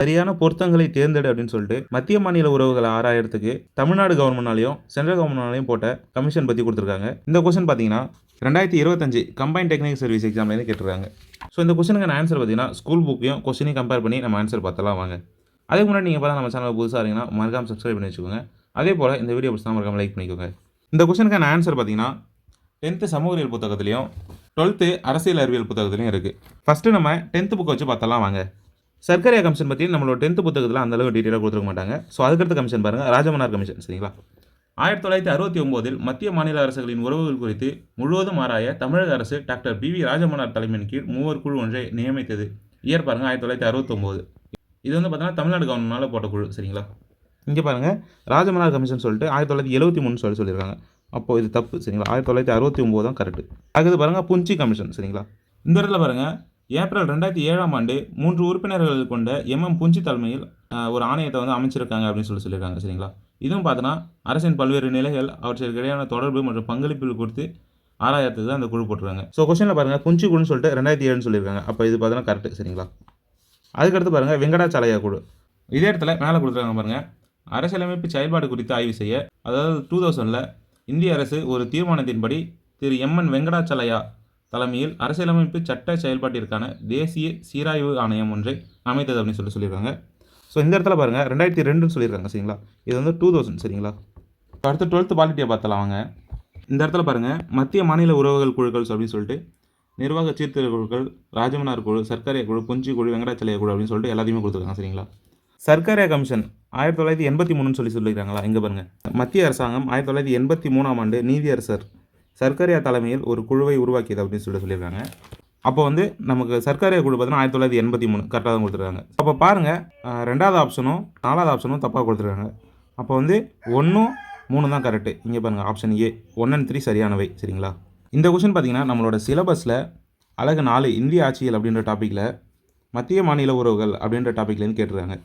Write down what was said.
சரியான பொருத்தங்களை தேர்ந்தெடு அப்படின்னு சொல்லிட்டு மத்திய மாநில உறவுகளை ஆராயறதுக்கு தமிழ்நாடு கவர்மெண்ட்னாலையும் சென்ட்ரல் கவர்மெண்ட்னாலையும் போட்ட கமிஷன் பற்றி கொடுத்துருக்காங்க. இந்த கொஸ்டின் பார்த்தீங்கன்னா ரெண்டாயிரத்தி இருபத்தஞ்சு கம்பைன் டெக்னிக் சர்வீஸ் எக்ஸாம்லேருந்து கேட்டிருக்காங்க. ஸோ இந்த கொஸ்டினுக்கான ஆன்சர் பார்த்தீங்கன்னா ஸ்கூல் புக்கையும் கொஸ்டினையும் கம்பேர் பண்ணி நம்ம ஆன்சர் பார்த்தலாம் வாங்க. அதுக்கு முன்னாடி நீங்கள் பார்த்தா நம்ம சேனல் புதுசாக இருக்கீங்கன்னா மறக்காமல் சப்ஸ்கிரைப் பண்ணி வச்சுக்கோங்க. அதே போல் இந்த வீடியோ பிடிச்சா மறக்காமல் லைக் பண்ணிக்கோங்க. இந்த கொஸ்டினுக்கான ஆன்சர் பார்த்தீங்கன்னா டென்த்து சமூகவியல் புத்தகத்துலையும் டுவெல்த்து அரசியல் அறிவியல் புத்தகத்துலையும் இருக்குது ஃபஸ்ட்டு நம்ம டென்த்து புக்கை வச்சு பார்த்தலாம் வாங்க. சர்க்கரை கமிஷன் பற்றி நம்மளோட டென்த்து புத்தகத்தில் அந்த அளவுக்கு டீட்டெயிலாக கொடுத்துருக்க மாட்டாங்க. ஸோ அதுக்கடுத்த கமிஷன் பாருங்கள் ராஜமன்னார் கமிஷன் சரிங்களா? ஆயிரத்தி தொள்ளாயிரத்தி அறுபத்தி ஒம்போதில் மத்திய மாநில அரசுகளின் உறவுகள் குறித்து முழுவதும் ஆராய தமிழக அரசு டாக்டர் பி வி ராஜமன்னார் தலைமையின் கீழ் மூவர் குழு ஒன்றை நியமித்தது. இயர் பாருங்கள் ஆயிரத்தி தொள்ளாயிரத்தி அறுபத்தொம்போது இது வந்து பார்த்தீங்கன்னா தமிழ்நாடு கவர்மெண்ட்னால போட்ட குழு சரிங்களா? இங்கே பாருங்கள் ராஜமன்னார் கமிஷன் சொல்லிட்டு ஆயிரத்தி தொள்ளாயிரத்தி எழுபத்தி மூணு சொல்லி சொல்லியிருக்காங்க. அப்போ இது தப்பு சரிங்களா? ஆயிரத்தி தொள்ளாயிரத்தி அறுபத்தி ஒம்பது தான் கரெக்ட் அடுத்து பாருங்கள் புஞ்சி கமிஷன் சரிங்களா? இந்த இடத்துல பாருங்கள் ஏப்ரல் ரெண்டாயிரத்தி ஏழாம் ஆண்டு மூன்று உறுப்பினர்கள் கொண்ட எம்எம் புஞ்சி தலைமையில் ஒரு ஆணையத்தை வந்து அமைச்சிருக்காங்க அப்படின்னு சொல்லி சொல்லியிருக்காங்க சரிங்களா? இதுவும் பார்த்தோன்னா அரசின் பல்வேறு நிலைகள் அவற்றிற்கிடையான தொடர்பு மற்றும் பங்களிப்புகள் குறித்து ஆராயத்துக்கு தான் அந்த குழு போட்டுருக்காங்க. ஸோ கொஸ்டினில் பாருங்கள் புஞ்சி குழுன்னு சொல்லிட்டு ரெண்டாயிரத்தி ஏழுன்னு சொல்லியிருக்காங்க. அப்போ இது பார்த்தோன்னா கரெக்ட் சரிங்களா? அதுக்கடுத்து பாருங்கள் வெங்கடாச்சாலையா குழு. இதே இடத்துல மேலே கொடுத்துருக்காங்க பாருங்கள் அரசியலமைப்பு செயல்பாடு குறித்து ஆய்வு செய்ய அதாவது டூ தௌசண்டில் இந்திய அரசு ஒரு தீர்மானத்தின்படி திரு எம்என் வெங்கடாச்சலையா தலைமையில் அரசியலமைப்பு சட்ட செயல்பாட்டிற்கான தேசிய சீராய்வு ஆணையம் ஒன்றை அமைத்தது அப்படின்னு சொல்லி சொல்லியிருக்காங்க. ஸோ இந்த இடத்துல பாருங்கள் ரெண்டாயிரத்தி ரெண்டுன்னு சொல்லியிருக்காங்க சரிங்களா? இது வந்து டூ தௌசண்ட் சரிங்களா? அடுத்து டுவெல்த்து பாலிட்டியை பார்த்தலாம் வாங்க. இந்த இடத்துல பாருங்கள் மத்திய மாநில உறவுகள் குழுக்கள் அப்படின்னு சொல்லிட்டு நிர்வாக சீர்திருத்த குழுக்கள் ராஜமன்னார் குழு சர்க்கரை குழு புஞ்சி குழு வெங்கடாச்சலைய குழு அப்படின்னு சொல்லிட்டு எல்லாத்தையுமே கொடுத்துருக்காங்க சரிங்களா? சர்க்கரை கமிஷன் ஆயிரத்தி தொள்ளாயிரத்தி எண்பத்தி மூணுன்னு சொல்லி சொல்லியிருக்காங்களா? இங்கே பாருங்கள் மத்திய அரசாங்கம் ஆயிரத்தி தொள்ளாயிரத்தி எண்பத்தி மூணாம் ஆண்டு நீதியரசர் சர்க்கரையா தலைமையில் ஒரு குழுவை உருவாக்கியது அப்படின்னு சொல்லி சொல்லியிருக்காங்க. அப்போ வந்து நமக்கு சர்க்கரையா குழு பார்த்தீங்கன்னா ஆயிரத்தி தொள்ளாயிரத்தி எண்பத்தி மூணு கரெக்டாக தான் கொடுத்துருக்காங்க. அப்போ பாருங்கள் ரெண்டாவது ஆப்ஷனும் நாலாவது ஆப்ஷனும் தப்பாக கொடுத்துருக்காங்க. அப்போ வந்து ஒன்றும் மூணு தான் கரெக்டு இங்கே பாருங்கள் option A one and three சரியானவை சரிங்களா? இந்த கொஷின் பார்த்தீங்கன்னா நம்மளோட சிலபஸில் அழகு நாலு இந்திய ஆட்சியல் அப்படின்ற டாப்பிக்கில் மத்திய மாநில உறவுகள் அப்படின்ற டாப்பிக்லேருந்து கேட்டிருக்காங்க.